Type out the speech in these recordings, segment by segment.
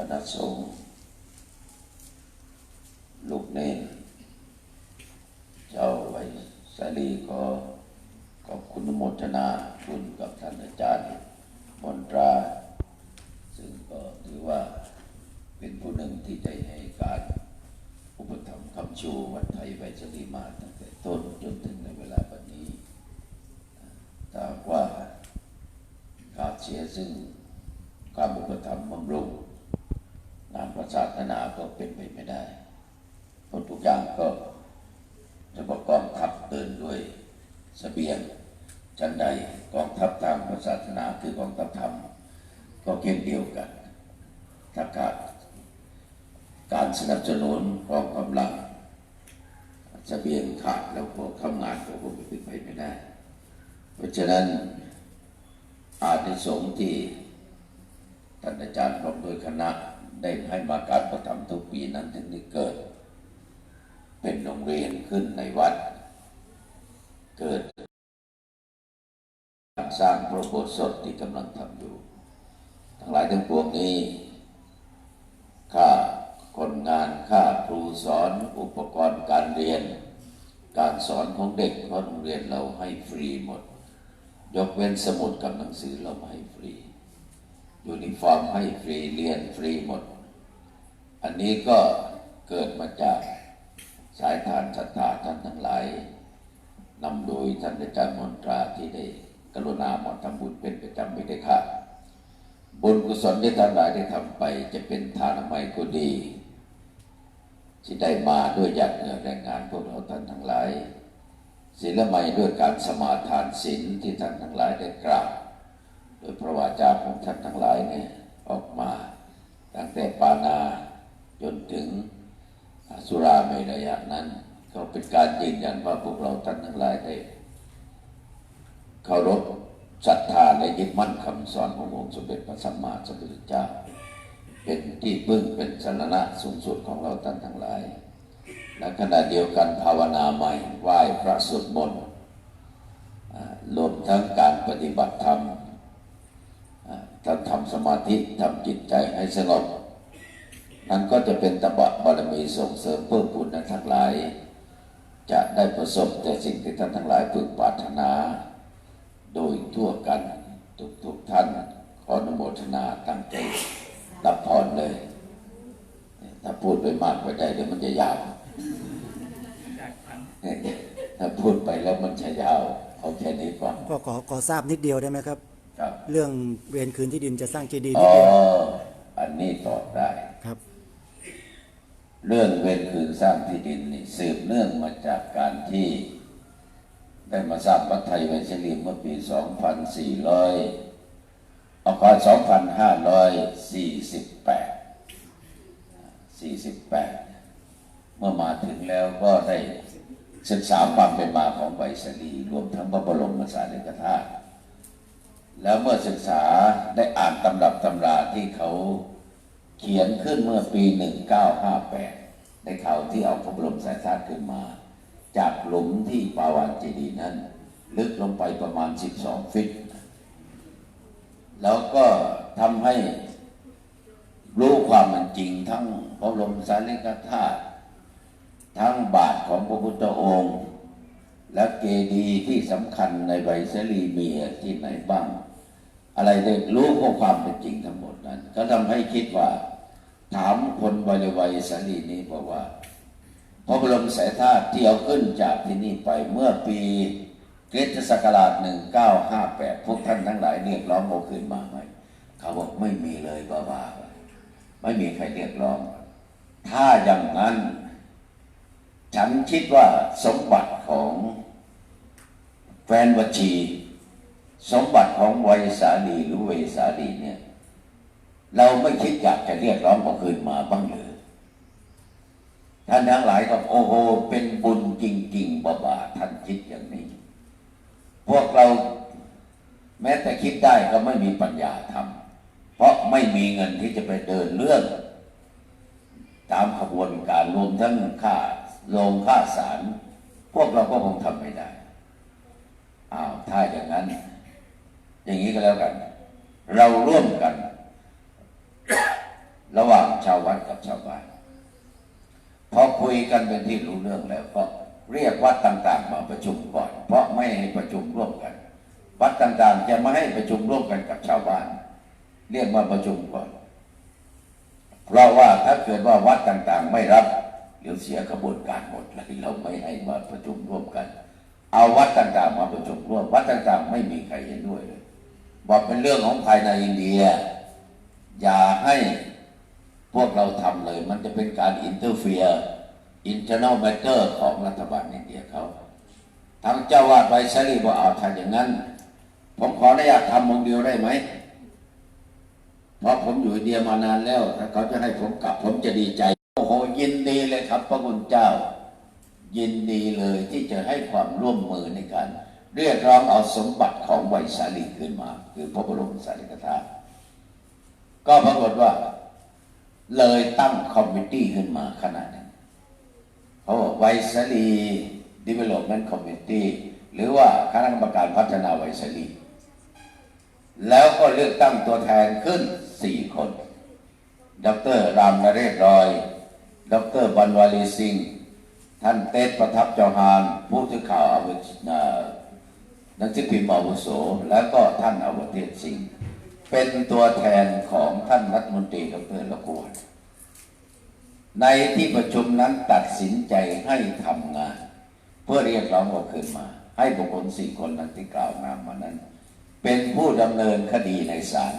คณะสงฆ์ลูกเนนเจ้าไว้สาลีก็ขอบคุณโมทนาคุณกับท่านอาจารย์มนตรา ซึ่งก็ถือว่าเป็นผู้หนึ่งที่ได้ให้การอุปถัมภ์คำชูวัดไทยไวชรีมาตั้งแต่ต้นจนถึงในเวลาปัจจุบัดนี้ถ้าว่าขาดเสียซึ่งความอุปถัมภ์บำรุง งานประศาสนาก็เป็นไปไม่ได้เพราะทุกอย่างก็จะประกองทัพเดินด้วยเสบียงจันใดกองทัพทางศาสนาคือกองทัพธรรม ก็เช่นเดียวกันถ้าขาดการสนับสนุนกองกำลังเสบียงขาดแล้วก็ทำงานก็คงเป็นไปไม่ได้ เพราะฉะนั้นอานิสงส์ที่ท่านอาจารย์พร้อมโดยคณะ ได้ให้มาการประทำทุกปีนั้นถึงได้เกิด เป็นโรงเรียนขึ้นในวัด เกิดการสร้างพระโบสถ์ที่กำลังทำอยู่ ทั้งหลายทั้งปวงนี้ค่าคนงานค่าครูสอนอุปกรณ์การเรียน การสอนของเด็กเพราะโรงเรียนเราให้ฟรีหมด ยกเว้นสมุดกับหนังสือเราให้ฟรี ยูนิฟอร์มให้ฟรีเรียนฟรีหมด อันนี้ก็เกิดมาจากสายทานศรัทธาท่านทั้งหลายนำโดยท่านอาจารย์มนตราที่ได้กรุณาหมดทำบุญเป็นประจำไม่ได้ขาดบุญกุศลที่ท่านหลายได้ทำไป จะเป็นทานไมยก็ดี ที่ได้มาด้วยหยาดเหงื่อแรงงานพวกเราท่านทั้งหลายศีลไมยด้วยการสมาทานศีลที่ท่านทั้งหลายได้กล่าว โดยพระวาจาของท่านทั้งหลายเนี่ยออกมา ตั้งแต่ปานาจนถึงสุราเมรยะนั้น ก็เป็นการยืนยันว่าพวกเราท่านทั้งหลายได้เคารพศรัทธาและยึดมั่นคำสอนขององค์สมเด็จพระสัมมาสัมพุทธเจ้า เป็นที่พึ่งเป็นสรณะสูงสุดของเราท่านทั้งหลายและขณะเดียวกันภาวนาใหม่ไหว้พระสวดมนต์รวมทั้งการปฏิบัติธรรม อ่าทำสมาธิทำจิตใจให้สงบนั้นก็จะเป็นตบะบารมีส่งเสริมเพิ่มพูนนั้นทั้งหลาย จะได้ประสบแต่สิ่งที่ท่านทั้งหลายพึงปรารถนา โดยทั่วกันทุกทุกๆท่านขออนุโมทนาตั้งใจรับพรเลย ถ้าพูดไปมากไปได้เดี๋ยวมันจะยาว ถ้าพูดไปแล้วมันจะยาวเอาแค่นี้ก่อนก็ขอขอทราบนิดเดียวได้ไหมครับ เรื่องเวรคืนที่ดินจะสร้างเจดีย์อ๋นิอดเดียวอันนี้ตอบได้ ครับ เรื่องเวรคืนสร้างที่ดินนี่สืบเนื่องมาจากการที่ ได้มาสร้างวัดไทยไวเฉลี่ยเมื่อปี 2400เอาก่อน2548 48 เมื่อมาถึงแล้วก็ได้ศึกษาความเป็นมาของไวสลีรวมทั้งพระบรมสารีริกธาตุ แล้วเมื่อศึกษาได้อ่านตำรับตำราที่เขาเขียนขึ้นเมื่อปี 1958 ในข่าวที่เอาพระบรมสารีริกธาตุขึ้นมา จากหลุมที่ปาวานเจดีนั้น ลึกลงไปประมาณ 12 ฟิต แล้วก็ทำให้รู้ความมันจริงทั้งพระบรมสารีริกธาตุทั้งบาทของพระพุทธองค์ และเกดีที่สำคัญในไวสลีเมียที่ไหนบ้าง อะไรได้รู้ข้อความเป็นจริงทั้งหมดนั้น ก็ทำให้คิดว่า ถามคนบริวัยสาลีนี้บอกว่า พระบรมสายธาตุที่เอาขึ้นจากที่นี่ไปเมื่อปีคริสตศักราช1958 พวกท่านทั้งหลายเรียกร้องเอาขึ้นมาไหมเขาบอกไม่มีเลยบ้าบาๆไม่มีใครเรียกร้อง ถ้าอย่างนั้น ฉันคิดว่าสมบัติของแฟนวชี สมบัติของไวยสาลีหรือเวสาลีเนี่ย เราไม่คิดอยากจะเรียกร้องเอาคืนมาบ้างหรือท่านทั้งหลายก็โอ้โหเป็นบุญจริง ๆบาบาท่านคิดอย่างนี้ พวกเราแม้แต่คิดได้ก็ไม่มีปัญญาทำเพราะไม่มีเงินที่จะไปเดินเรื่อง ตามขบวนการรวมทั้งค่า ลงฆ่าสาร พวกเราก็คงทำไม่ได้อ้าวถ้าอย่างนั้น อย่างนี้ก็แล้วกัน เราร่วมกัน ระหว่างชาววัดกับชาวบ้านพอคุยกันเป็นที่รู้เรื่องแล้วก็เรียกวัดต่างๆ มาประชุมก่อน เพราะไม่ให้ประชุมร่วมกัน วัดต่างๆ จะไม่ให้ประชุมร่วมกันกับชาวบ้าน เรียกมาประชุมก่อน เพราะว่าถ้าเกิดว่าวัดต่างๆ ไม่รับ เดี๋ยวเสียกระบวนการหมดเลยเราไม่ให้มาประชุมร่วมกัน เอาวัดต่างๆมาประชุมร่วม วัดต่างๆ ไม่มีใครเห็นด้วยเลยบอกเป็นเรื่องของภายในอินเดีย อย่าให้พวกเราทำเลย มันจะเป็นการอินเตอร์เฟีย internal matter ของรัฐบาลอินเดียเขาทางเจ้าวาดไวซารีบอกเอาทานอย่างนั้น ผมขออนุญาตทำองเดียวได้ไหมเพราะผมอยู่อินเดียมานานแล้ว ถ้าเขาจะให้ผมกลับผมจะดีใจ ครับพระคุณเจ้า ยินดีเลยที่จะให้ความร่วมมือในการ เรียกร้องเอาสมบัติของไวสาลีคืนมา คือพระบรมสารีริกธาตุก็ปรากฏว่าเลยตั้งคอมมิตี้ขึ้นมาขนาดนั้นเขาบอกไวสาลี Development Committee หรือว่าคณะกรรมการพัฒนาไวสาลีแล้วก็เลือกตั้งตัวแทนขึ้นสี่คน ดรรามนเรศรอย ดรบันวาลีสิงห์ท่านเต้ประทับเจ้าหานผู้สื่อข่าวอาวุธอ่าหนังสือพิมพ์อาวุโส แล้วก็ท่านอวเทศสิงห์เป็นตัวแทนของท่านรัฐมนตรีดรละกวนในที่ประชุมนั้นตัดสินใจให้ทำงาน เพื่อเรียกร้องเอาคืนมา ให้บุคคลสี่คนนั้นที่กล่าวนามมานั้น เป็นผู้ดำเนินคดีในศาล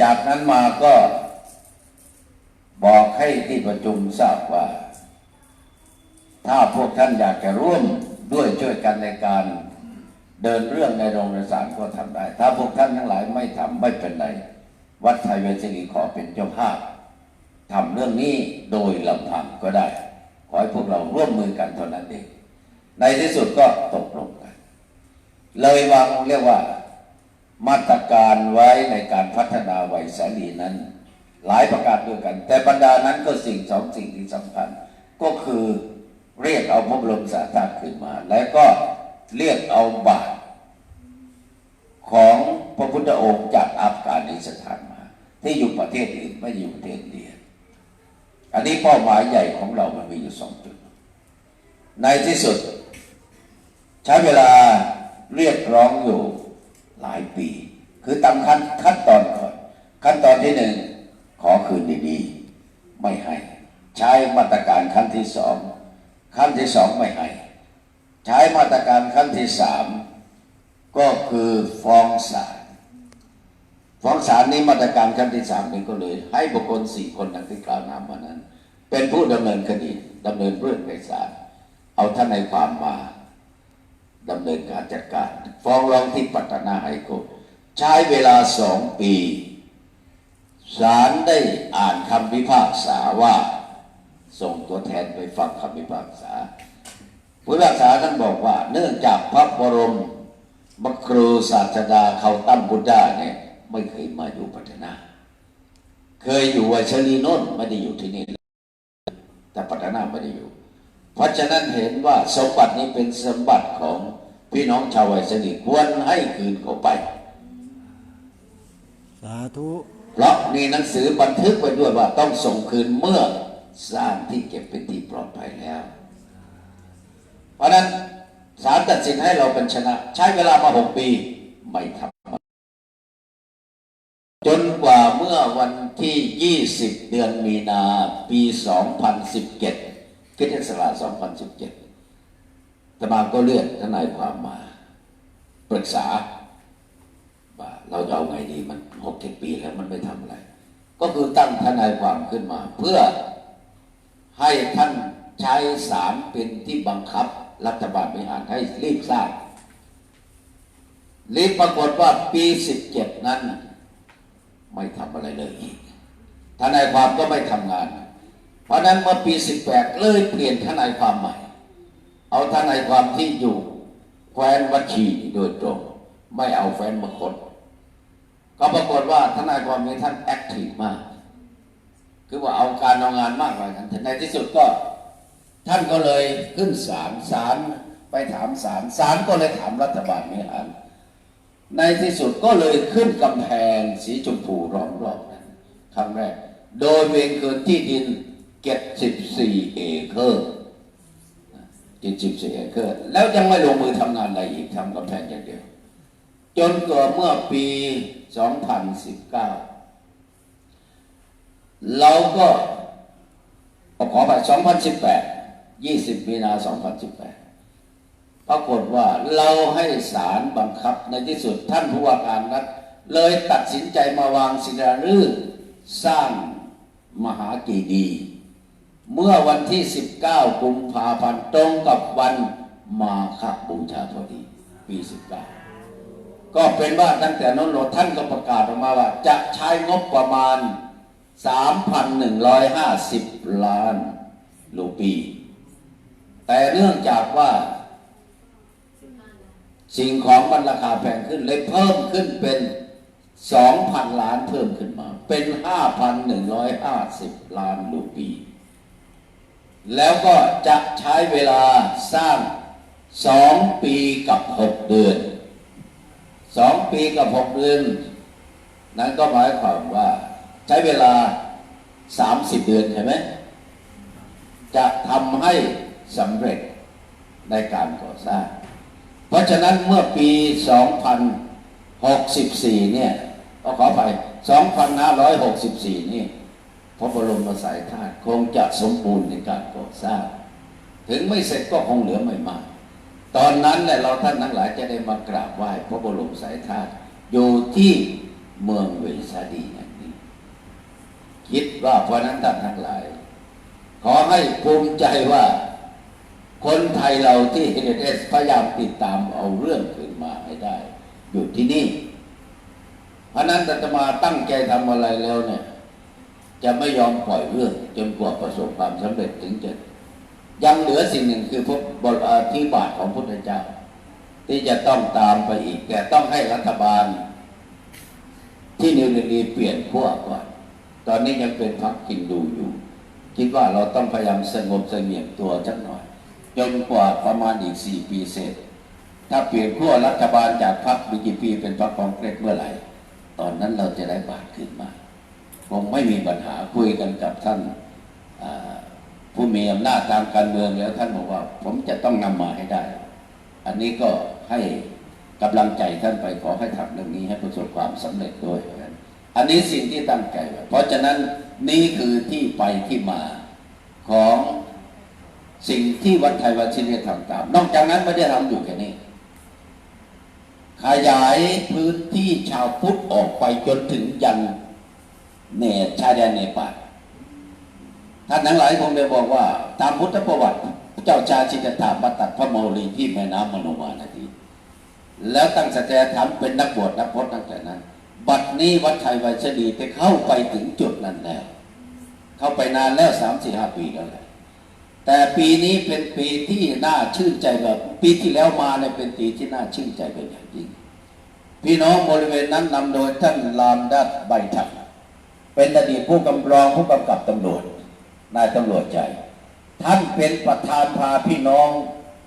จากนั้นมาก็ บอกให้ที่ประชุมทราบว่า ถ้าพวกท่านอยากจะร่วมด้วยช่วยกันในการเดินเรื่องในโรงเรียนศาลก็ทำได้ ถ้าพวกท่านทั้งหลายไม่ทำไม่เป็นไร วัดไทยเวชรีขอเป็นเจ้าภาพทำเรื่องนี้โดยลำพังก็ได้ ขอให้พวกเราร่วมมือกันเท่านั้นเอง ในที่สุดก็ตกลงกัน เลยวางเรียกว่า มาตรการไว้ในการพัฒนาไวสาลีนั้น หลายประการด้วยกัน แต่บรรดานั้นก็สิ่งสองสิ่งที่สำคัญ ก็คือเรียกเอาพระบรมสารีขึ้นมา และก็เรียกเอาบาทของพระพุทธองค์จากอัฟกานิสถานมา ที่อยู่ประเทศอื่นไม่อยู่ประเทศอินเดียอันนี้เป้าหมายใหญ่ของเรามันมีอยู่สองจุด ในที่สุด ใช้เวลาเรียกร้องอยู่หลายปี คือตามขั้นขั้นตอนก่อน ขั้นตอนที่หนึ่ง ขอคืนดีๆไม่ให้ ใช้มาตรการขั้นที่สองขั้นที่สองไม่ให้ ใช้มาตรการขั้นที่สามก็คือฟ้องศาลฟ้องศาลนี้มาตรการขั้นที่สามนี้ก็เลย ให้บุคคลสี่คนดังที่กล่าวนามมานั้น เป็นผู้ดำเนินคดีดำเนินเรื่องในศาลเอาท่านในความมาดำเนินการจัดการ ฟ้องร้องที่ปัตตนาไฮโคร์ทใช้เวลาสองปี ศาลได้อ่านคำพิพากษาว่า ส่งตัวแทนไปฟังคำพิพากษาผู้พิพากษาท่านบอกว่า เนื่องจากพระบรมมครูศาสดาเขาตั้มบุตราเนี่ยไม่เคยมาอยู่ปัตตนา เคยอยู่วัชรีนนท์ไม่ได้อยู่ที่นี่ แต่ปัตตนาไม่ได้อยู่ เพราะฉะนั้นเห็นว่าสมบัตินี้เป็นสมบัติของพี่น้องชาวไวสนิควรให้คืนเขาไป สาธุ เพราะมีหนังสือบันทึกไว้ด้วยว่าต้องส่งคืนเมื่อสร้ารที่เก็บเป็นที่ปลอดภัยแล้ว เพราะนั้นศาลตัดสินให้เราเป็นชนะ ใช้เวลามาหกปีไม่ทำจนกว่าเมื่อวันที่ 20 เดือนมีนาปี 2017คิดศักราช2017ตมาก็เลื่อนทนายความมา ปรึกษา เราจะเอาไงดีมันหกเจ็ดปีแล้วมันไม่ทำอะไร ก็คือตั้งทนายความขึ้นมา เพื่อให้ท่านใช้สารเป็นที่บังคับ รัฐบาลบริหารให้รีบสร้างรีบปรากฏว่าปีสิบเจ็ดนั้น ไม่ทำอะไรเลยอีกทนายความก็ไม่ทำงาน เพราะนั้นเมื่อปีสิบแปดเลยเปลี่ยนทนายความใหม่ เอาทนายความที่อยู่แคว้นวัชีโดยตรง ไม่เอาแฟนมาคน ก็ปรากฏว่าทนายความนี้ท่านแอคทีฟมาก คือว่าเอาการเอางานมากเลยกันในที่สุดก็ ท่านก็เลยขึ้นศาลศาลไปถามศาลศาลก็เลยถามรัฐบาลบริหารในที่สุดก็เลยขึ้นกำแพงสีชมพูล้อมรอบนั้นครั้งแรก โดยเวงเกินที่ดินเจ็ดสิบสี่เอเคอร์เจ็ดสิบสี่เอเคอร์แล้วยังไม่ลงมือทำงานอะไรอีกทำกำแพงอย่างเดียว จนเกิดเมื่อปีสองพันสิบเราก็ขอไปสองพันสิบแปดยี่สิบมีนาสองพันสิบแปรากฏว่าเราให้ศาลบังคับในที่สุดท่านผู้ว่าการรัฐเลยตัดสินใจมาวางศิลาฤกษ์สร้างมหากีดี เมื่อวันที่ 19 กุมภาพันธ์ตรงกับวันมาฆบูชาพอดี ปี 19 ก็เป็นว่าตั้งแต่นั้นโลท่านก็ประกาศออกมาว่า จะใช้งบประมาณ 3,150 ล้านรูปี แต่เนื่องจากว่า สิ่งของมันราคาแพงขึ้นเลยเพิ่มขึ้นเป็น 2,000 ล้านเพิ่มขึ้นมา เป็น 5,150 ล้านรูปี แล้วก็จะใช้เวลาสร้าง 2 ปีกับ 6 เดือน 2ปีกับ6เดือน นั้นก็หมายความว่า ใช้เวลา30เดือนใช่ไหมจะทำให้สำเร็จในการก่อสร้าง เพราะฉะนั้นเมื่อปี 2064 เนี่ยก็ขอไป 2564 นี่พระบรมสายธาตุคงจะสมบูรณ์ในการก่อสร้าง ถึงไม่เสร็จก็คงเหลือไม่มาก ตอนนั้นเนี่ยเราท่านทั้งหลายจะได้มากราบไหว้พระบรมสายธาตุอยู่ที่เมืองเวสาดีแห่งนี้ คิดว่าเพราะนั้นท่านทั้งหลาย ขอให้ภูมิใจว่า คนไทยเราที่เฮเดสพยายามติดตามเอาเรื่องขึ้นมาให้ได้ อยู่ที่นี่ เพราะนั้นอาตมาตั้งใจทำอะไรแล้วเนี่ย จะไม่ยอมปล่อยเรื่องจนกว่าประสบความสำเร็จถึงจะ ยังเหลือสิ่งหนึ่งคือพระบรอธิบาทของพุทธเจ้า ที่จะต้องตามไปอีก แต่ต้องให้รัฐบาล ที่นิวเดลีเปลี่ยนขั้วก่อน ตอนนี้ยังเป็นพรรคกินดูอยู่ คิดว่าเราต้องพยายามสงบเสงี่ยมตัวสักหน่อยจนกว่าประมาณอีกสี่ปีเสร็จ ถ้าเปลี่ยนขั้วรัฐบาลจากพรรคบีจีพีเป็นพรรคคองเกรสเมื่อไหร่ ตอนนั้นเราจะได้บาทขึ้นมาคงไม่มีปัญหาคุยกันกับท่าน ผู้มีอำนาจทางการเมืองแล้วท่านบอกว่า ผมจะต้องนำมาให้ได้ อันนี้ก็ให้กำลังใจท่านไปขอให้ทำเรื่องนี้ให้ประสบความสำเร็จด้วย อันนี้สิ่งที่ตั้งใจไว้เพราะฉะนั้นนี่คือที่ไปที่มาของสิ่งที่วัดไทยวัดชินทำตาม นอกจากนั้นไม่ได้ทำอยู่แค่นี้ ขยายพื้นที่ชาวพุทธออกไปจนถึงยันเนชายแดนเนปาล ท่านทั้งหลายคงได้บอกว่าตามพุทธประวัติ เจ้าชาชิตถามาตัดพระโมลีที่แม่น้ำมโนมานาทีแล้วตั้งสัจจะธรรมเป็นนักบวชนักพจน์ตั้งแต่นั้น บัดนี้วัดไทยวัชดีไปเข้าไปถึงจุดนั้นแล้ว เข้าไปนานแล้วสามสี่ห้าปีแล้วแหละแต่ปีนี้เป็นปีที่น่าชื่นใจแบบ ปีที่แล้วมาเนี่ยเป็นปีที่น่าชื่นใจเป็นอย่างยิ่งพี่น้องบริเวณนั้นนำโดยท่านลามดัดใบถักเป็นอดีตผู้กำรองผู้กำกับตำรวจ นายตำรวจใจ ท่านเป็นประธานพาพี่น้อง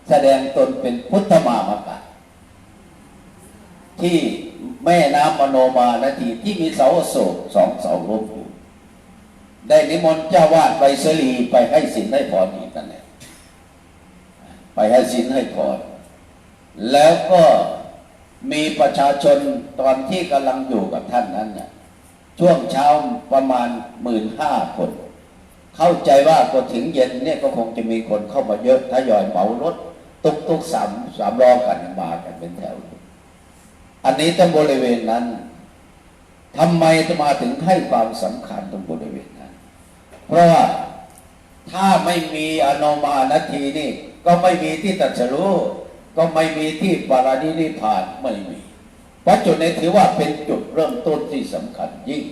แสดงตนเป็นพุทธมามกะที่แม่น้ำมโนมานาทีที่มีเสาโศกสองเสาล้มอยู่ได้นิมนต์เจ้าวาดไปสลีไปให้สินให้พรอีกกันเนี่ไปให้สินให้พรแล้วก็มีประชาชนตอนที่กำลังอยู่กับท่านนั้นเนี่ยช่วงเช้าประมาณหมื่นห้าคน เข้าใจว่าพอถึงเย็นเนี่ยก็คงจะมีคนเข้ามาเยอะทยอยเหมารถตุกตุกสามสามล้อกันมากันเป็นแถว อันนี้ตั้งบริเวณนั้นทำไมจะมาถึงให้ความสำคัญตรงบริเวณนั้น เพราะว่าถ้าไม่มีอนมานาทีนี่ ก็ไม่มีที่ตรัสรู้ก็ไม่มีที่ปารานิริพานไม่มีเพราะจุดนี้ถือว่าเป็นจุดเริ่มต้นที่สำคัญยิ่ง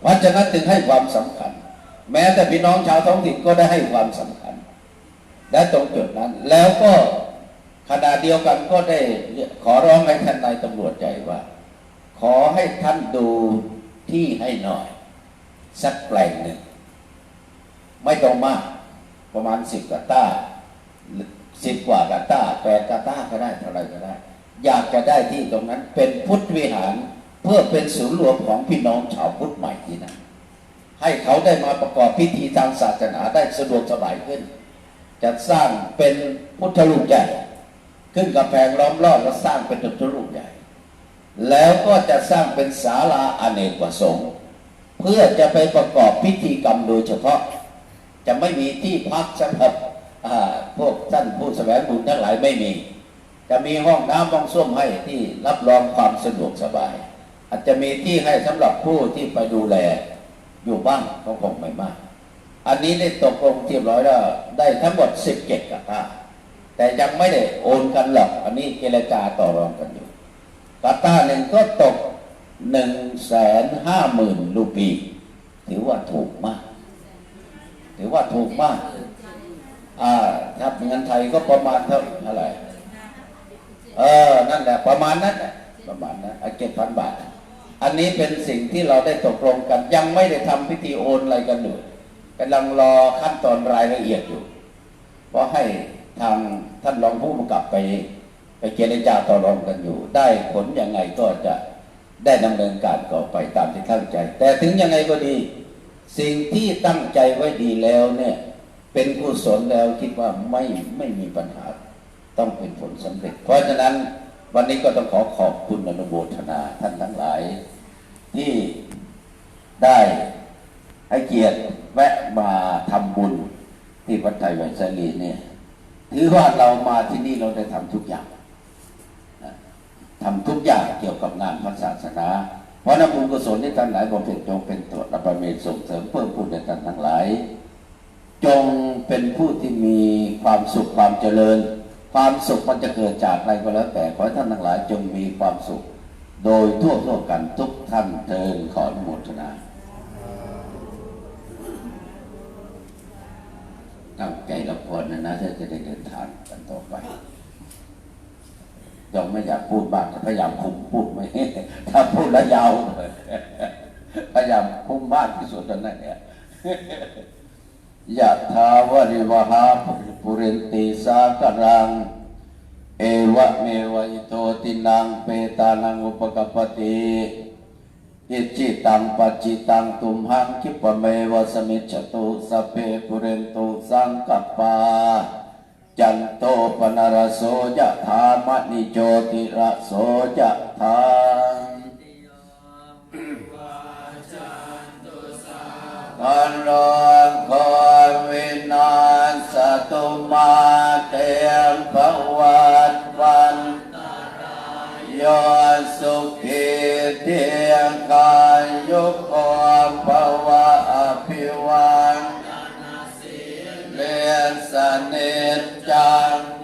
เพราะฉะนั้นจึงให้ความสำคัญ แม้แต่พี่น้องชาวท้องถิ่นก็ได้ให้ความสำคัญ และตรงจุดนั้น แล้วก็ขณะเดียวกันก็ได้ขอร้องให้ท่านนายตำรวจใจว่า ขอให้ท่านดูที่ให้หน่อย สักแปลงหนึ่ง ไม่ต้องมากประมาณสิบกาต้าสิบกว่ากาต้าแปดกาต้าก็ได้เท่าไรก็ได้ อยากจะได้ที่ตรงนั้นเป็นพุทธวิหาร เพื่อเป็นศูนย์รวมของพี่น้องชาวพุทธใหม่ที่นั่น ให้เขาได้มาประกอบพิธีทางศาสนาได้สะดวกสบายขึ้นจะสร้างเป็นพุทธรูปใหญ่ ขึ้นกำแพงล้อมรอบแล้วสร้างเป็นพุทธรูปใหญ่ แล้วก็จะสร้างเป็นศาลาอเนกประสงค์ เพื่อจะไปประกอบพิธีกรรมโดยเฉพาะ จะไม่มีที่พักสำหรับพวกท่านผู้แสวงบุญทั้งหลายไม่มี จะมีห้องน้ำห้องส้วมให้ที่รับรองความสะดวกสบาย อาจจะมีที่ให้สำหรับผู้ที่ไปดูแล อยู่บ้างก็คงไม่มาก อันนี้ได้ตกลงเรียบร้อยแล้วได้ทั้งหมด17กะตาแต่ยังไม่ได้โอนกันหรอก อันนี้เจรจาต่อรองกันอยู่กาตาหนึ่งก็ตกหนึ่งแสนห้าหมื่นรูปี ถือว่าถูกมาก ถือว่าถูกมาก อ่าถ้าเป็นเงินไทยก็ประมาณเท่าเท่าไหร่ เออ นั่นแหละ ประมาณนั้นประมาณนั้นเจ็ดพันบาท อันนี้เป็นสิ่งที่เราได้ตกลงกัน ยังไม่ได้ทำพิธีโอนอะไรกันอยู่กำลังรอขั้นตอนรายละเอียดอยู่ เพราะให้ทางท่านรองผู้กำกับไป ไปเจรจาต่อรองกันอยู่ ได้ผลยังไงก็จะได้ดำเนินการต่อไปตามที่ตั้งใจ แต่ถึงยังไงก็ดี สิ่งที่ตั้งใจไว้ดีแล้วเนี่ย เป็นกุศลแล้วคิดว่าไม่ไม่มีปัญหา ต้องเป็นผลสำเร็จ เพราะฉะนั้น วันนี้ก็ต้องขอขอบคุณอนุโมทนาท่านทั้งหลาย ที่ได้ให้เกียรติแวะมาทำบุญที่วัดไทยไวสลีเนี่ยถือว่าเรามาที่นี่เราได้ทำทุกอย่างนะทำทุกอย่างเกี่ยวกับงานพระศาสนาเพราะนักบุญกุศลที่ท่านหลายบำเพ็ญจงเป็นตัวรับประเมตส่งเสริมเพิ่มพูนในท่านทั้งหลาย จงเป็นผู้ที่มีความสุขความเจริญ ความสุขมันจะเกิดจากอะไรก็แล้วแต่ ขอให้ท่านทั้งหลายจงมีความสุข โดยทั่วทั่วกันทุกท่านเทินขออนุโมทนาตั้งใจรับพรนะนะถ้าจะได้เดินทางกันต่อไปยังไม่อยากพูดบ้างพยายามคุมพูดไม่ถ้าพูดแล้วยาวเลยพยายามคุมบ้างที่สุดตอนนั้นเนี่ย ยะถาวริวหาปุเรนติสากรัง เอวะเมวะอิโตตินังเปตานังอุปกปปติอิจิตังปัจจิตังตุมหังคิปะเมวะสมิจตุสเพปุเรนตุสังกปาจันโตปนารโสยะธามณิโจติระโสยะธาอันรอนคอน ตุมาเตมภวันวันยสุขีเทียงกายยุคโอภวะอภิวันเลสเนสนิจจัง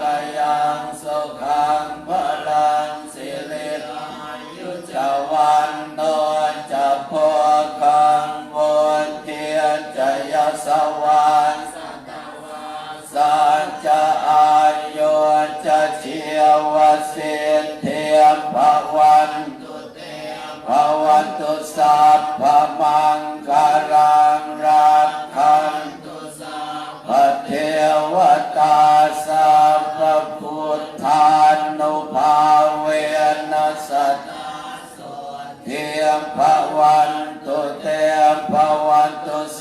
กายังสุขังพลังสิริอายุจวันโนจะพอคังบนเทียนจะยสวรรค์สัจจะอายุจะเชียวสิทธิเทียภวันตุเตภวันตุสัพพ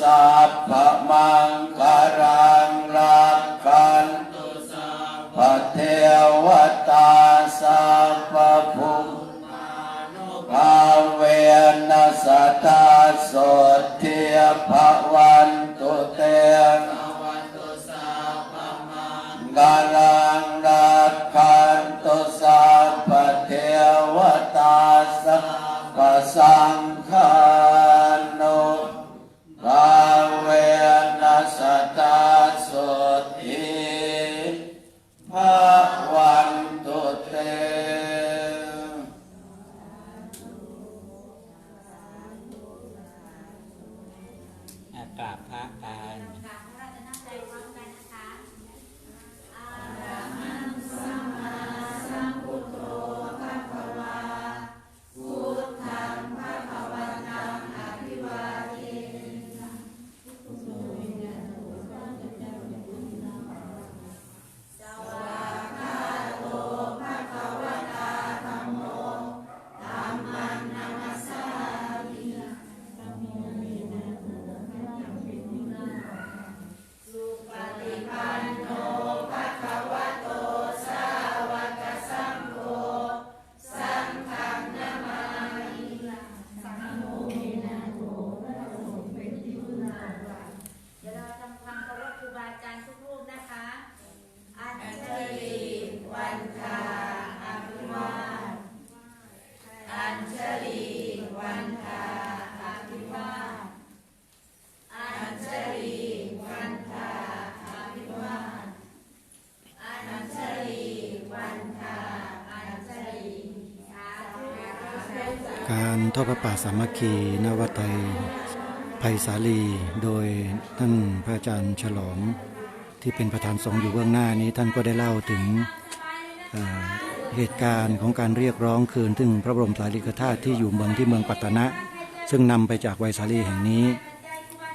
สัพพะ กราบพระกัน ป่าสามัคคีนวัดไทยไผ่สาลี โดยท่านพระอาจารย์ฉลอง ที่เป็นประธานสงฆ์อยู่เบื้องหน้านี้ท่านก็ได้เล่าถึงเเหตุการณ์ของการเรียกร้องคืนถึงพระบรมสารีริกธาตุที่อยู่เมืองที่เมืองปัตตนะ ซึ่งนำไปจากไวสาลีแห่งนี้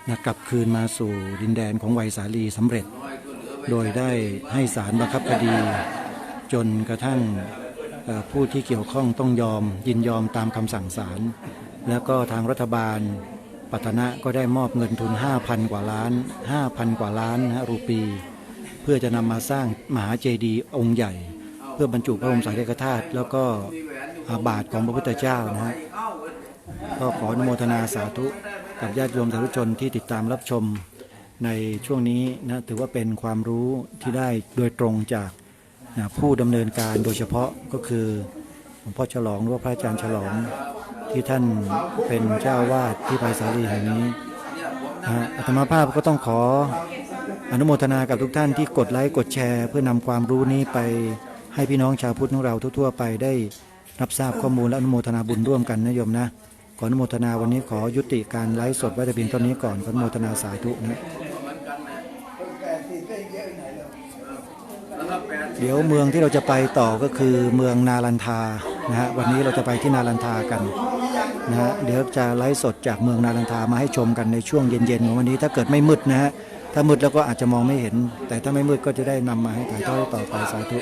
นะกลับคืนมาสู่ดินแดนของไวสาลีสำเร็จ โดยได้ให้ศาลบังคับคดี จนกระทั่ง ผู้ที่เกี่ยวข้องต้องยอมยินยอมตามคำสั่งศาลแล้วก็ทางรัฐบาลปัตนะก็ได้มอบเงินทุน 5,000 กว่าล้าน 5,000 กว่าล้านรูปี เพื่อจะนำมาสร้างมหาเจดีย์องค์ใหญ่ เพื่อบรรจุพระบรมสารีริกธาตุแล้วก็อาบาทของพระพุทธเจ้านะฮะก็ขออนุโมทนาสาธุกับญาติโยมสาธุชนที่ติดตามรับชมในช่วงนี้นะถือว่าเป็นความรู้ที่ได้โดยตรงจาก ผู้ดำเนินการโดยเฉพาะก็คือหลวงพ่อฉลองหรือว่าพระอาจารย์ฉลองที่ท่านเป็นเจ้าวาดที่ไพศาลีแห่งนี้อาตมาภาพก็ต้องขออนุโมทนากับทุกท่านที่กดไลค์กดแชร์ เพื่อนำความรู้นี้ไปให้พี่น้องชาวพุทธของเราทั่วๆไปได้รับทราบข้อมูลและอนุโมทนาบุญร่วมกันนะโยมนะ ขออนุโมทนาวันนี้ขอยุติการไลฟ์สดไว้แต่เพียงเท่านี้ก่อนขออนุโมทนาสาธุนะ เดี๋ยวเมืองที่เราจะไปต่อก็คือเมืองนาลันทานะฮะวันนี้เราจะไปที่นาลันทากันนะฮะเดี๋ยวจะไลฟ์สดจากเมืองนาลันทามาให้ชมกันในช่วงเย็นๆของวันนี้ถ้าเกิดไม่มืดนะฮะถ้ามืดแล้วก็อาจจะมองไม่เห็น แต่ถ้าไม่มืดก็จะได้นำมาให้ถ่ายทอดต่อไปสาธุ